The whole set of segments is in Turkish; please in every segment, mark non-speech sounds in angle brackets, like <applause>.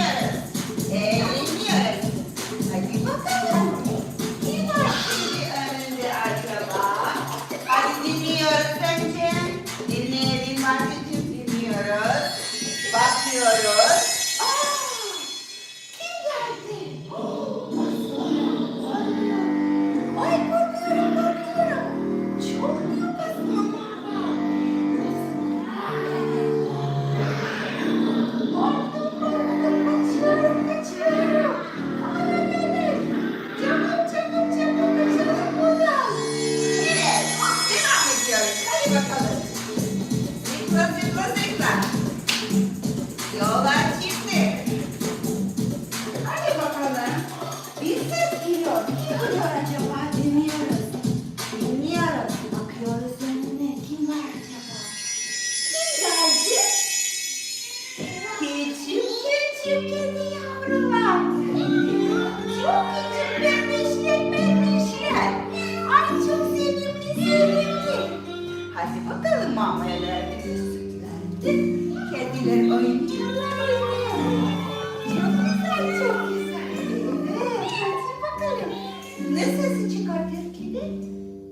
Yes. vai falando. Vem, vem, vem. Ne sesi çıkartır kedi?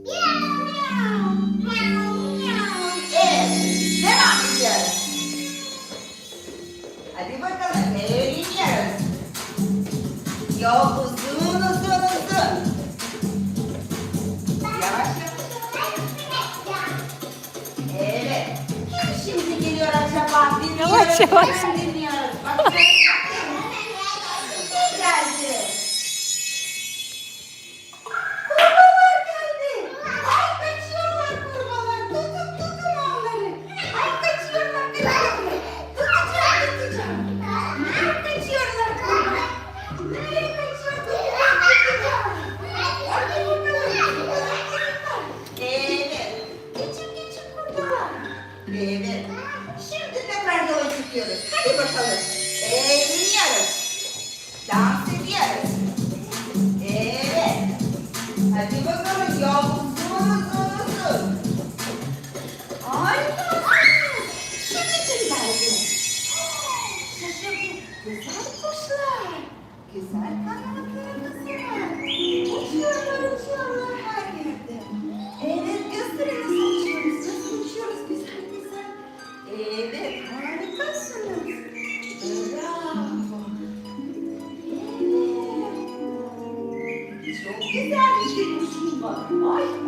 Miau miau miau miau. Evet, devam ediyoruz. Hadi bakalım nereye gidiyoruz? Yol uzun uzun uzun. Yavaş yavaş. Evet. Kim şimdi geliyor acaba? Dinliyoruz. Yavaş yavaş. Hemen dinliyoruz. Bakın. look, what?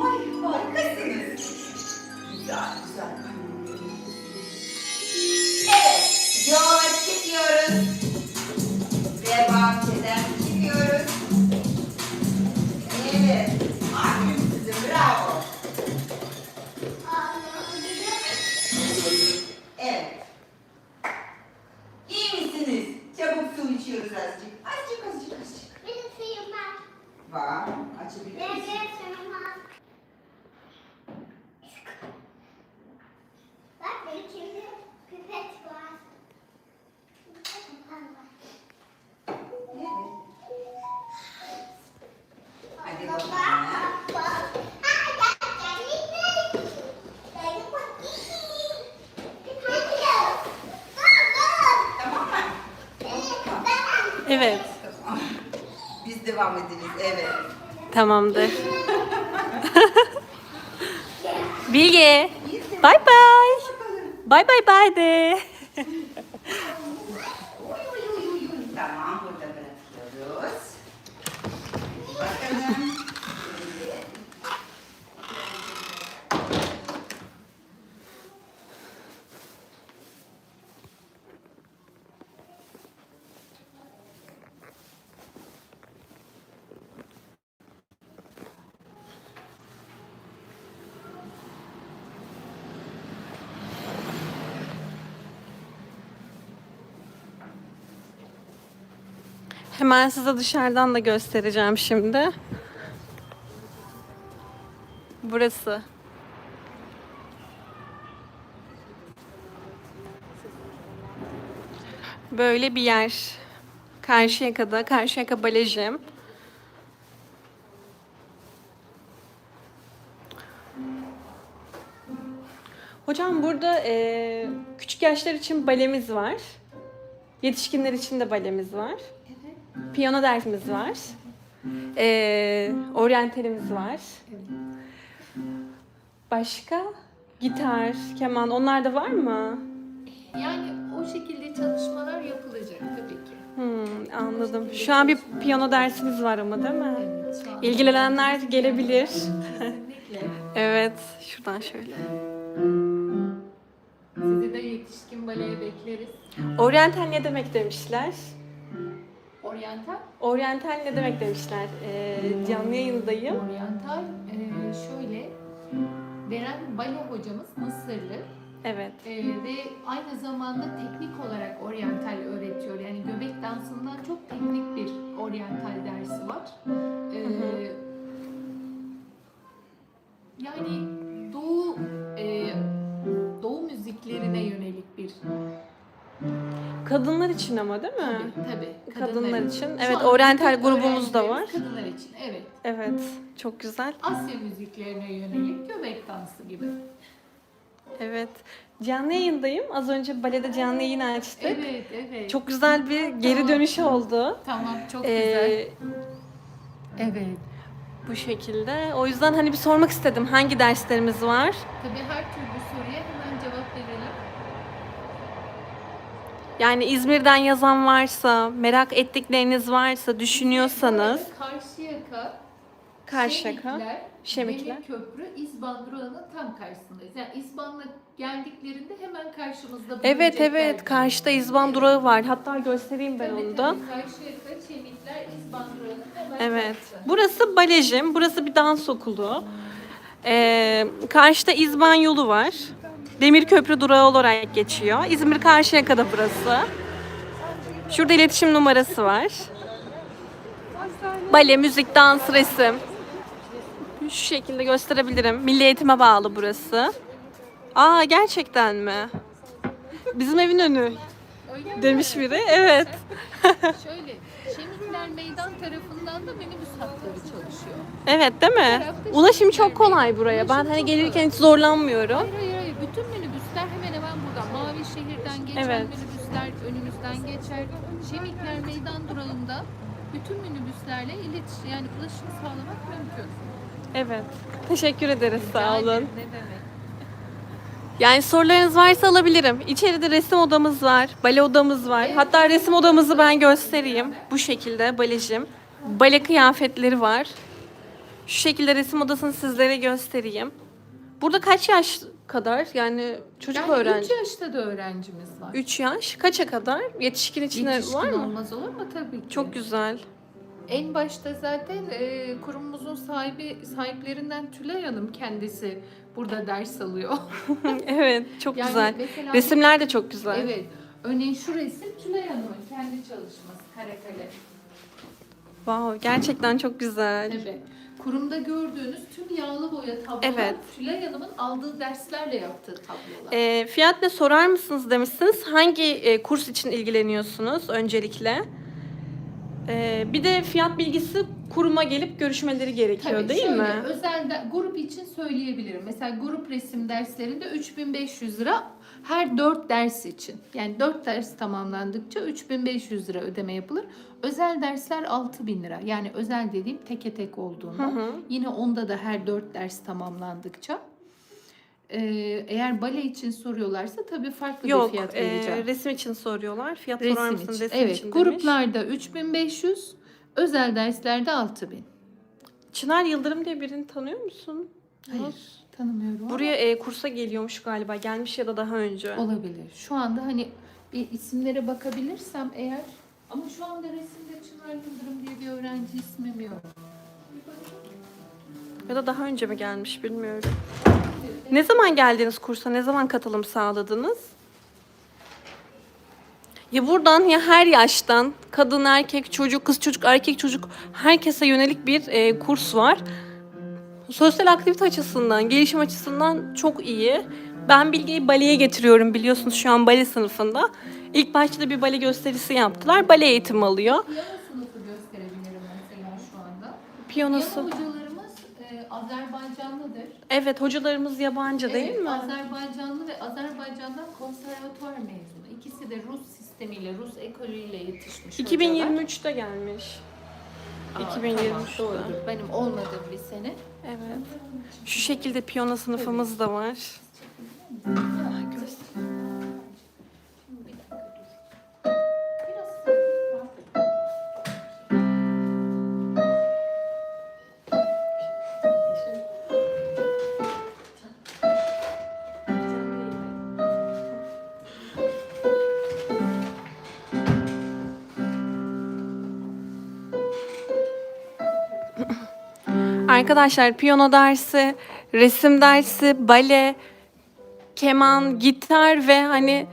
devam ederiz. Evet. Tamamdır. <laughs> Bilge. Bay bay. Bay bay bay de. Hemen size dışarıdan da göstereceğim şimdi. Burası. Böyle bir yer. Karşıyaka'da, Karşıyaka Balajı. Hocam burada eee, küçük yaşlar için balemiz var. Yetişkinler için de balemiz var. Piyano dersimiz var. Eee oryantalimiz var. Başka? Gitar, keman onlar da var mı? Yani o şekilde çalışmalar yapılacak tabii ki. Hmm, anladım. Şu an bir piyano dersimiz var ama değil mi? Evet, şu an- İlgilenenler gelebilir. Kesinlikle. Evet, şuradan şöyle. Sizi de yetişkin baleye bekleriz. Oryantal ne demek demişler? Oryantal? Oryantal ne demek demişler? Ee, canlı yayındayım. Oryantal e, şöyle veren bale hocamız Mısırlı Evet. e, ve aynı zamanda teknik olarak oryantal öğretiyor. Yani göbek dansından çok teknik bir oryantal dersi var. E, yani doğu e, doğu müziklerine yönelik bir Kadınlar için ama değil mi? Tabii tabii. Kadınlar için. Şu Evet, an oryantal grubumuz da var. öğrencilerimiz Kadınlar için evet. Evet, çok güzel. Asya müziklerine yönelik göbek dansı gibi. Evet. Canlı yayındayım. Az önce balede canlı yayın açtık. Evet evet. Çok güzel bir geri Tamam. dönüş oldu. tamam çok Ee, güzel. Evet. bu şekilde. O yüzden hani bir sormak istedim. Hangi derslerimiz var? Tabii her türlü soruya hemen cevap verelim. Yani İzmir'den yazan varsa, merak ettikleriniz varsa, düşünüyorsanız. Arada Karşıyaka, Karşıyaka, Şemikler, Şemikler. Demir Köprü, İzban durağının tam karşısındayız. Yani İzban'la geldiklerinde hemen karşımızda Evet evet karşıda. İzban durağı var. Hatta göstereyim ben onu da. Karşıyaka, Şemikler, İzban durağının hemen Evet. karşısı. Burası balejim. Burası bir dans okulu. Ee, karşıda İzban yolu var. Demir Köprü durağı olarak geçiyor. İzmir Karşıyaka'da burası. Şurada iletişim numarası var. Bale, müzik, dans, resim. Şu şekilde gösterebilirim. Milli eğitime bağlı burası. Aa gerçekten mi? Bizim evin önü demiş biri. Evet. Şöyle, Şemikler Meydan tarafından da minibüs hatları çalışıyor. Evet değil mi? Ulaşım çok kolay buraya. Ben hani gelirken hiç zorlanmıyorum. Hayır hayır, bütün minibüsler hemen hemen buradan. Mavi şehirden geçen Evet. minibüsler önümüzden geçer. Şemikler Meydan durağında bütün minibüslerle iletişim yani ulaşım sağlamak mümkün. Evet. Teşekkür ederiz. Sağ Rica olun. ederim, Ne demek? Yani sorularınız varsa alabilirim. İçeride resim odamız var, bale odamız var. Hatta resim odamızı ben göstereyim. Bu şekilde balejim. Bale kıyafetleri var. Şu şekilde resim odasını sizlere göstereyim. Burada kaç yaş kadar? Yani çocuk Yani öğrenci. 3 yaşta da öğrencimiz var. 3 yaş. Kaça kadar? Yetişkin içinde Yetişkin var mı? olmaz olur mu? Tabii ki. Çok güzel. En başta zaten e, kurumumuzun sahibi sahiplerinden Tülay Hanım kendisi burada ders alıyor. <laughs> evet, çok Yani güzel. mesela- Resimler de çok güzel. Evet. Örneğin şu resim Tülay Hanım'ın kendi çalışması kare kale. Wow, gerçekten çok güzel. Tabii. Kurumda gördüğünüz tüm yağlı boya tablolar Evet. Tülay Hanım'ın aldığı derslerle yaptığı tablolar. E, fiyat ne sorar mısınız demişsiniz. Hangi e, kurs için ilgileniyorsunuz öncelikle? E, bir de fiyat bilgisi kuruma gelip görüşmeleri gerekiyor Tabii değil şöyle, mi? Özel de- grup için söyleyebilirim. Mesela grup resim derslerinde 3500 lira her 4 ders için. Yani 4 ders tamamlandıkça 3500 lira ödeme yapılır. Özel dersler 6000 lira. Yani özel dediğim teke tek olduğunda. Hı hı. Yine onda da her 4 ders tamamlandıkça. Ee, eğer bale için soruyorlarsa tabii farklı bir Yok, fiyat e, vereceğim. resim için soruyorlar. Fiyat sorar Resim mısın için. resim Evet, için demiş. gruplarda 3500, özel derslerde 6000. Çınar Yıldırım diye birini tanıyor musun? Hayır, tanımıyorum. Buraya e, kursa geliyormuş galiba. Gelmiş ya da daha önce. Olabilir. Şu anda hani bir isimlere bakabilirsem eğer ama şu anda resimde Çınar Yıldırım diye bir öğrenci ismim yok. Ya da daha önce mi gelmiş bilmiyorum. Ne zaman geldiniz kursa? Ne zaman katılım sağladınız? Ya buradan ya her yaştan kadın, erkek, çocuk, kız çocuk, erkek çocuk herkese yönelik bir e, kurs var. Sosyal aktivite açısından, gelişim açısından çok iyi. Ben Bilge'yi baleye getiriyorum biliyorsunuz şu an bale sınıfında. İlk başta da bir bale gösterisi yaptılar. Bale eğitimi alıyor. Piyano sınıfı gösterebilirim mesela şu anda. Piyanosu. Piyano hocalarımız e, Azerbaycanlıdır. Evet hocalarımız yabancı değil evet, mi? Azerbaycanlı ve Azerbaycan'dan konservatuvar mezunu. İkisi de Rus sistemiyle, Rus ekolüyle yetişmiş hocalar. 2023'te gelmiş. 2023'te. Tamam, doğrudur. Benim olmadığım bir sene. Evet. Şu şekilde piyano sınıfımız da var. Arkadaşlar piyano dersi, resim dersi, bale, keman, gitar ve hani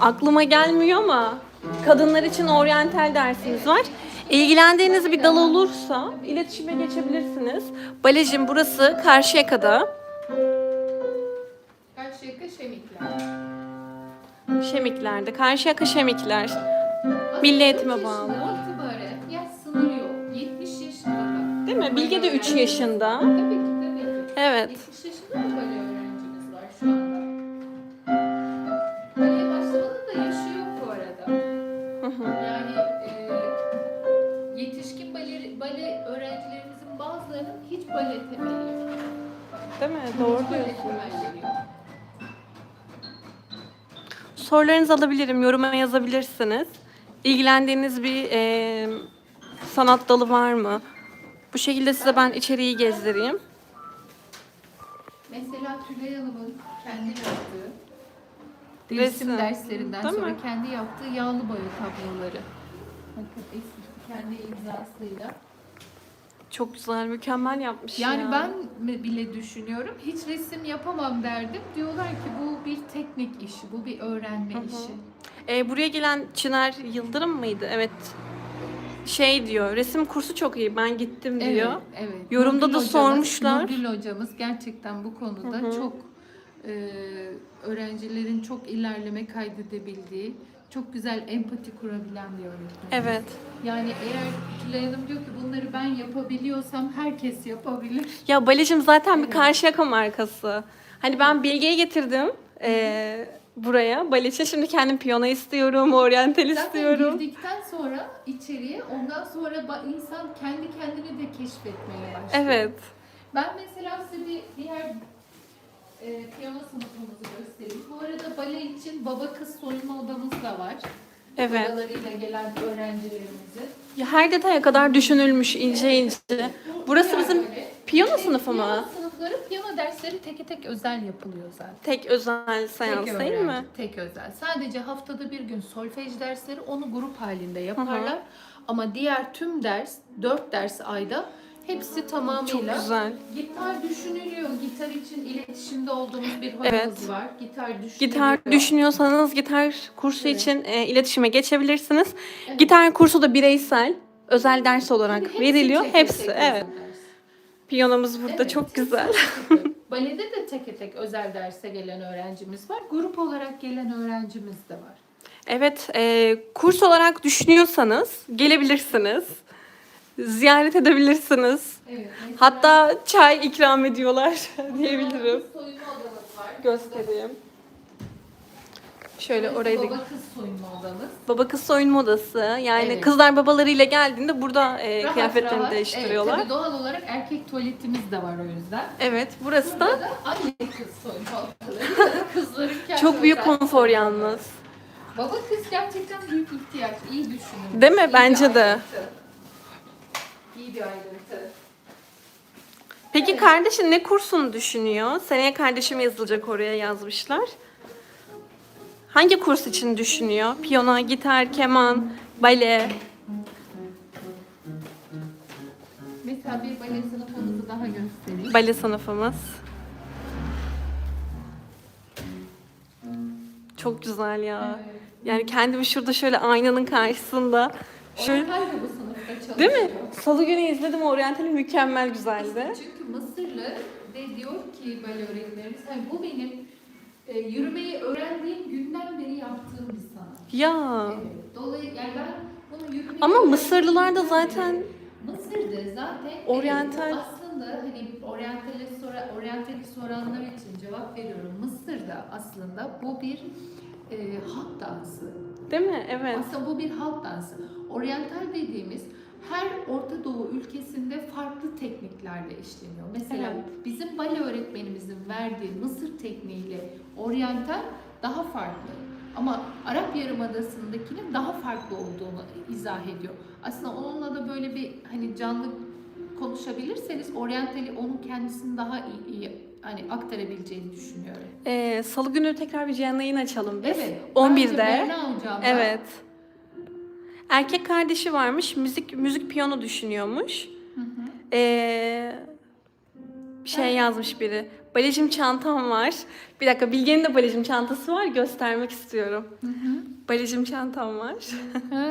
aklıma gelmiyor ama kadınlar için oryantal dersimiz var. İlgilendiğiniz bir dal olursa iletişime geçebilirsiniz. Balecim burası Karşıyaka'da. Karşıyaka Şemikler. Şemikler'de. Karşıyaka Şemikler. Milli eğitime bağlı. Değil mi? Bilge de 3 Böyle yaşında. Tabii ki tabii ki. Evet. 70 yaşında da böyle öğrencimiz var şu anda. Baleye başlamanın da yaşı yok bu arada. Hı hı. Yani e, yetişkin bale, bale öğrencilerimizin bazılarının hiç bale temeli yok. Değil mi? Doğru Hiç bale diyorsun. temelleri yok. Sorularınızı alabilirim, yoruma yazabilirsiniz. İlgilendiğiniz bir e, sanat dalı var mı? Bu şekilde size ben içeriği gezdireyim. Mesela Tülay Hanım'ın kendi yaptığı Resim. resim derslerinden Değil sonra mi? kendi yaptığı yağlı boya tabloları. Bakın eski kendi imzasıyla. Çok güzel, mükemmel yapmış Yani ya. ben bile düşünüyorum hiç resim yapamam derdim. Diyorlar ki bu bir teknik işi, bu bir öğrenme işi. E, buraya gelen Çınar Yıldırım mıydı? Evet. Şey diyor, resim kursu çok iyi, ben gittim diyor. Evet. Yorumda da hocamız- sormuşlar. Nurgül hocamız gerçekten bu konuda Hı hı. çok e, öğrencilerin çok ilerleme kaydedebildiği, çok güzel empati kurabilen bir öğretmen. Evet. Yani eğer Tülay Hanım diyor ki bunları ben yapabiliyorsam herkes yapabilir. Ya Balecim zaten bir Evet. Karşıyaka markası. Hani ben Bilge'yi getirdim e, buraya. Bale için şimdi kendim piyano istiyorum, oryantal Zaten istiyorum. girdikten sonra içeriye ondan sonra insan kendi kendini de keşfetmeye başlıyor. Evet. Ben mesela size bir diğer e, piyano sınıfımızı göstereyim. Bu arada bale için baba kız soyunma odamız da var. Evet. Odalarıyla gelen öğrencilerimizin. Ya her detaya kadar düşünülmüş ince ince. Burası bizim böyle- piyano sınıfı Piyano mı? Sınıfları, piyano dersleri teke tek özel yapılıyor zaten. Tek özel seans tek değil mi? Tek özel. Sadece haftada bir gün solfej dersleri onu grup halinde yaparlar. Ama diğer tüm ders, dört ders ayda hepsi tamamıyla Çok güzel. Gitar düşünülüyor. Gitar için iletişimde olduğumuz bir hocamız Evet. var. Gitar düşünülüyor. Gitar düşünüyorsanız gitar kursu Evet. için e, iletişime geçebilirsiniz. Evet. Gitar kursu da bireysel, özel ders olarak hepsi veriliyor. Hepsi, evet. ders. Piyanomuz burada Evet, çok güzel. teke. <laughs> Balede de tek tek özel derse gelen öğrencimiz var. Grup olarak gelen öğrencimiz de var. Evet, e, kurs olarak düşünüyorsanız gelebilirsiniz. Ziyaret edebilirsiniz. Evet. mesela Hatta çay ikram ediyorlar <laughs> diyebilirim. Soyunma odamız var. Göstereyim. Şöyle orayı da Baba kız soyunma odamız. Baba kız soyunma odası. Yani Evet. kızlar babalarıyla geldiğinde burada e, Rahat kıyafetlerini rahat. değiştiriyorlar. Evet, tabii doğal olarak erkek tuvaletimiz de var o yüzden. Evet, burası Burada da da anne kız soyunma odaları. <laughs> Kızların kendi çok büyük özel konfor yalnız. Baba kız gerçekten büyük ihtiyaç. İyi düşünün. Değil mi? İyi bir Bence de. ayrıntı. İyi bir ayrıntı. Peki kardeşin ne kursunu düşünüyor? Seneye kardeşim yazılacak oraya yazmışlar. Hangi kurs için düşünüyor? Piyano, gitar, keman, bale. Mesela bir bale sınıfımızı daha göstereyim. Bale sınıfımız. Çok güzel ya. Evet. Yani kendimi şurada şöyle aynanın karşısında şöyle Oriental de bu sınıfta çalışıyor. Değil mi? Salı günü izledim Oriental'i mükemmel güzeldi. Çünkü Mısırlı ve diyor ki böyle öğretmenimiz, hani bu benim e, yürümeyi öğrendiğim günden beri yaptığım bir sanat. Ya. Evet. Dolayısıyla yani ben bunu yürümeyi Ama öğrendiğim Mısırlılar da günden zaten Mısır'da zaten Oryantal- evet, aslında hani oryantali sora, oryantali soranlar için cevap veriyorum. Mısır'da aslında bu bir e, halk dansı. değil mi? Evet. Aslında bu bir halk dansı. Oryantal dediğimiz her Orta Doğu ülkesinde farklı tekniklerle işleniyor. Mesela Evet. bizim bale öğretmenimizin verdiği Mısır tekniğiyle oryantal daha farklı. Ama Arap Yarımadası'ndakinin daha farklı olduğunu izah ediyor. Aslında onunla da böyle bir hani canlı konuşabilirseniz oryantali onun kendisini daha iyi, iyi hani aktarabileceğini düşünüyorum. Ee, Salı günü tekrar bir canlı yayın açalım biz. Evet. 11'de. Bence Berna hocam Evet. Erkek kardeşi varmış. Müzik müzik piyano düşünüyormuş. Hı hı. Ee, şey yazmış biri. Balejim çantam var. Bir dakika Bilge'nin de balejim çantası var. Göstermek istiyorum. Hı hı. Balejim çantam var.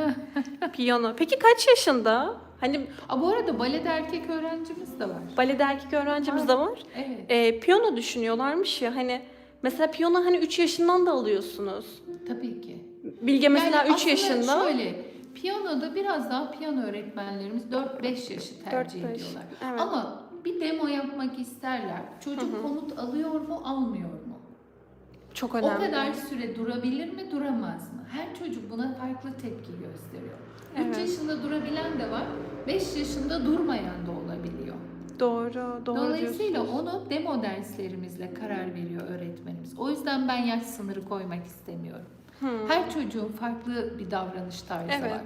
<laughs> Piyano. Peki kaç yaşında? Hani Aa, bu arada balede erkek öğrencimiz de var. balede erkek öğrencimiz de var. Evet. Ee, piyano düşünüyorlarmış ya hani mesela piyano hani 3 yaşından da alıyorsunuz. Tabii ki. Bilge mesela Yani 3 aslında yaşında. Şöyle, piyanoda biraz daha piyano öğretmenlerimiz 4-5 yaşı tercih 4-5, ediyorlar. evet. Ama bir demo yapmak isterler. Çocuk komut alıyor mu, almıyor mu? Çok O önemli. kadar süre durabilir mi, duramaz mı? Her çocuk buna farklı tepki gösteriyor. 3 Evet. yaşında durabilen de var, 5 yaşında durmayan da olabiliyor. Doğru, doğru Dolayısıyla diyorsunuz. onu demo derslerimizle karar veriyor öğretmenimiz. O yüzden ben yaş sınırı koymak istemiyorum. Hmm. Her çocuğun farklı bir davranış tarzı Evet. var.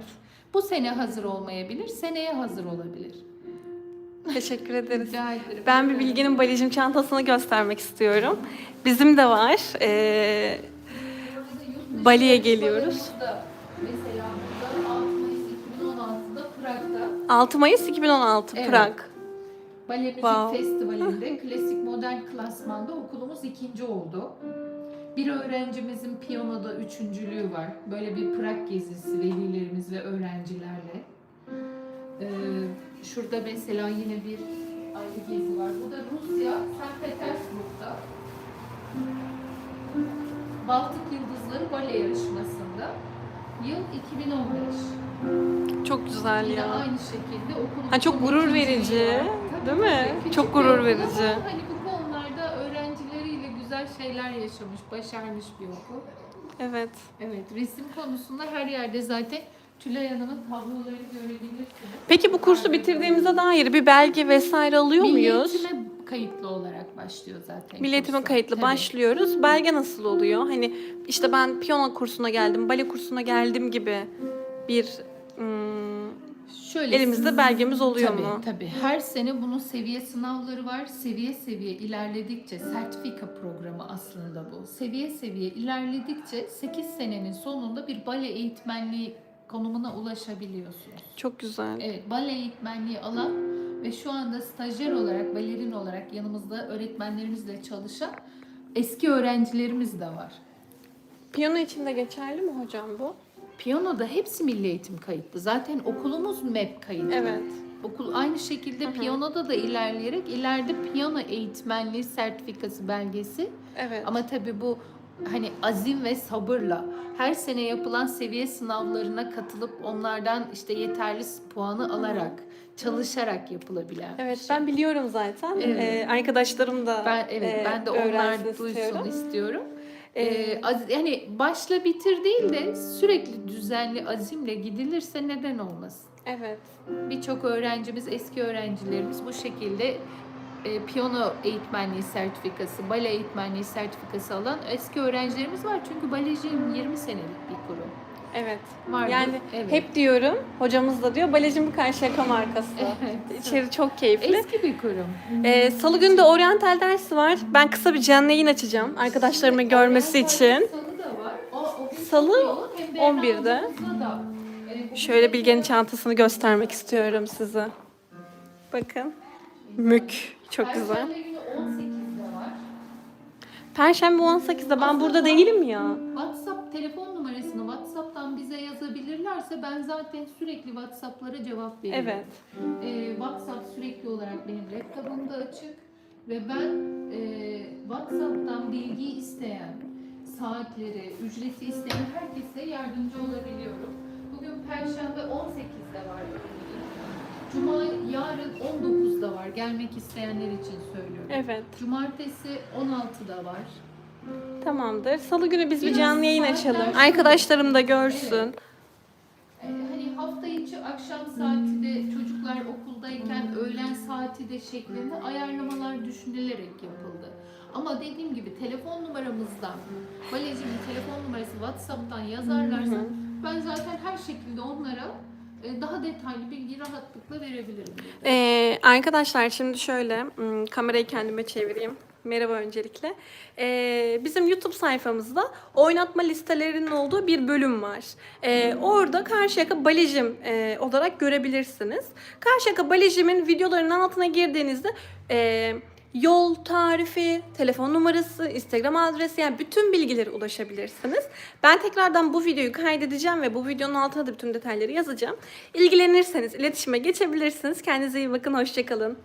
Bu sene hazır olmayabilir, seneye hazır olabilir. Teşekkür ederiz. Rica ederim. Ben bir Bilge'nin balejim çantasını göstermek istiyorum. Bizim de var. Ee, Bali'ye geliyoruz. Mesela burada 6 Mayıs 2016'da Prag'da 6 Mayıs 2016 Evet. Prag. Bale Müzik Wow. Festivali'nde klasik modern klasmanda okulumuz ikinci oldu. Bir öğrencimizin piyanoda üçüncülüğü var. Böyle bir Prag gezisi velilerimiz ve öğrencilerle. Ee, şurada mesela yine bir ayrı gezi var. Bu da Rusya, St. Petersburg'da. Baltık Yıldızları Bale Yarışması'nda. Yıl 2015. Çok güzel Yine ya. aynı şekilde okulun Ha, çok gurur verici, değil mi? Çok gurur okul verici. Hani bu güzel şeyler yaşamış, başarmış bir okul. Evet. Evet, resim konusunda her yerde zaten Tülay Hanım'ın tablolarını görebilirsiniz. Peki bu kursu bitirdiğimize dair bir belge vesaire alıyor Milli muyuz? Eğitime kayıtlı olarak başlıyor zaten. Milli Eğitime kursa. kayıtlı Tabii. başlıyoruz. Belge nasıl oluyor? Hani işte ben piyano kursuna geldim, bale kursuna geldim gibi bir hmm, Şöyle elimizde belgemiz oluyor tabii, mu? Tabii. Her sene bunun seviye sınavları var. Seviye seviye ilerledikçe sertifika programı aslında bu. Seviye seviye ilerledikçe 8 senenin sonunda bir bale eğitmenliği konumuna ulaşabiliyorsunuz. Çok güzel. Evet, bale eğitmenliği alan ve şu anda stajyer olarak, balerin olarak yanımızda öğretmenlerimizle çalışan eski öğrencilerimiz de var. Piyano için de geçerli mi hocam bu? Piyanoda hepsi milli eğitim kayıtlı. Zaten okulumuz MEP kayıtlı. Evet. Okul aynı şekilde piyanoda da ilerleyerek ileride piyano eğitmenliği sertifikası belgesi. Evet. Ama tabii bu hani azim ve sabırla her sene yapılan seviye sınavlarına katılıp onlardan işte yeterli puanı alarak çalışarak yapılabilen Evet şey. ben biliyorum zaten. Evet. Ee, arkadaşlarım da Ben evet e, ben de onlar duysun istiyorum. istiyorum. Ee, az- yani başla bitir değil de sürekli düzenli azimle gidilirse neden olmasın? Evet. Birçok öğrencimiz, eski öğrencilerimiz bu şekilde e, piyano eğitmenliği sertifikası, bale eğitmenliği sertifikası alan eski öğrencilerimiz var. Çünkü balejim 20 senelik bir kurum. Evet. Var Yani evet. hep diyorum, hocamız da diyor, Balejim Karşıyaka markası. <laughs> Evet. İçeri çok keyifli. eski bir kurum. Ee, Salı günü de oryantal dersi var. Ben kısa bir canlı yayın açacağım arkadaşlarımın görmesi için. Salı da var. O, o gün Salı çok yoğun. Hem Berna 11'de. hocamızla da, e, bu Şöyle Bilge'nin çantasını göstermek istiyorum size. Bakın. Mük. Çok güzel. Perşembe günü 18'de var. Perşembe 18'de ben burada değilim ya. WhatsApp telefon WhatsApp WhatsApp'tan bize yazabilirlerse ben zaten sürekli WhatsApp'lara cevap veriyorum. Evet. Ee, WhatsApp sürekli olarak benim laptopumda açık ve ben e, WhatsApp'tan bilgi isteyen, saatleri, ücreti isteyen herkese yardımcı olabiliyorum. Bugün Perşembe 18'de var. Cuma yarın 19'da var. Gelmek isteyenler için söylüyorum. Evet. Cumartesi 16'da var. Tamamdır. Salı günü biz bir canlı yayın açalım. Arkadaşlarım da görsün. Ee, hani hafta içi akşam saati de çocuklar okuldayken öğlen saati de şeklinde ayarlamalar düşünülerek yapıldı. Ama dediğim gibi telefon numaramızdan, Valecimin telefon numarası WhatsApp'tan yazarlarsa ben zaten her şekilde onlara e, daha detaylı bilgi rahatlıkla verebilirim. Ee, arkadaşlar şimdi şöyle kamerayı kendime çevireyim. Merhaba öncelikle. Ee, bizim YouTube sayfamızda oynatma listelerinin olduğu bir bölüm var. Ee, orada Karşıyaka Balijim e, olarak görebilirsiniz. Karşıyaka Balijim'in videolarının altına girdiğinizde e, yol tarifi, telefon numarası, Instagram adresi yani bütün bilgilere ulaşabilirsiniz. Ben tekrardan bu videoyu kaydedeceğim ve bu videonun altına da bütün detayları yazacağım. İlgilenirseniz iletişime geçebilirsiniz. Kendinize iyi bakın, hoşçakalın.